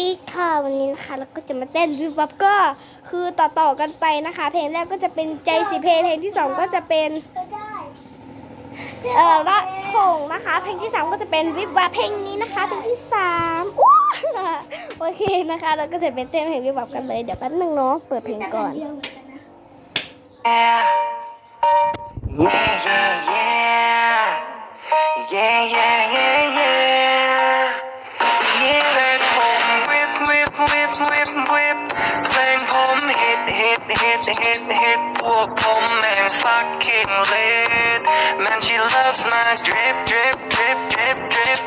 พี่ค่ะวันนี้นะคะเราก็จะมาเต้นวิบวับก็คือต่อต่อกันไปนะคะ เพลงแรกก็จะเป็นใจสิเพลงเพลงที่สองก็จะเป็นเอ่อละถงนะคะ เพลงที่สามก็จะเป็นวิบวับเพลงนี้นะคะ เพลงที่สามโอเคนะคะ เราก็จะเป็นเต้นเพลงวิบวับกันเลยเดี๋ยวแป๊บนึงเนาะเปิดเพลงก่อน yeah, yeah, yeah, yeah, yeah, บวิบวิบวิบเพลงผมฮิตฮิตฮิตฮิตฮิตพวกผมแม่ง fucking lit man she loves my drip drip drip drip drip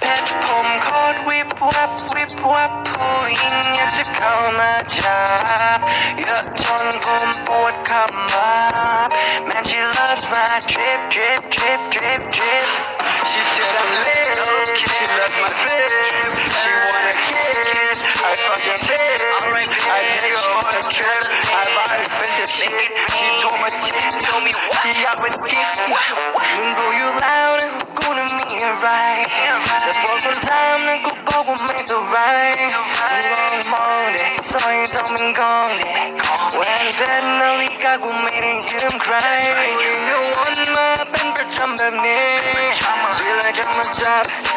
เพชรผมโคตรวิบวับวิบวับผู้หญิงอยากจะเข้ามาจับเยอะจนผมปวดขมับ man she loves my drip drip drip drip drip she said I'm lit I fucking fit I take her on a trip I buy expensive shit she told my chick told me what she out with kick มึงรู้อยู่แล้วนะกูน่ะมีอะไรแต่พอคนถามนะกูบอกว่าไม่เท่าไรมึงลองมองดิ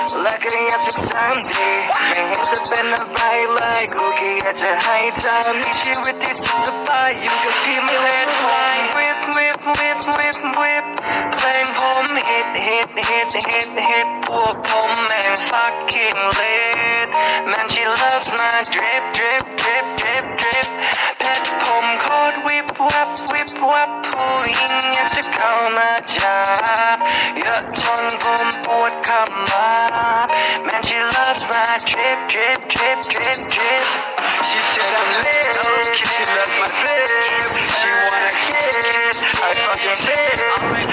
แหวนเพชรนาฬิกากูไม่ได้ยืมใครยังเอาวันมาเป็นประจำแบบนี้ทีไรจะมาจับและก็ยากสักสามทีไม่เห็นจะเป็นอะไรเลยกูแค่อยากจะให้เธอมีชีวิตที่สุขสบายอยู่กับพี่ไม่เล่นไฟวิบวิบวิบวิบวิบเพลงผมฮิตฮิตฮิตฮิตฮิตพวกผมแม่ง fucking lit man she loves my drip drip drip drip drip เพชรผมโคตรวิบวับวิบวับผู้หญิงอยากจะเข้ามาจับเยอะจนผมปวดขมับ drip drip drip drip. She said I'm lit. She loves my drip she wanna kiss. I fucking fit I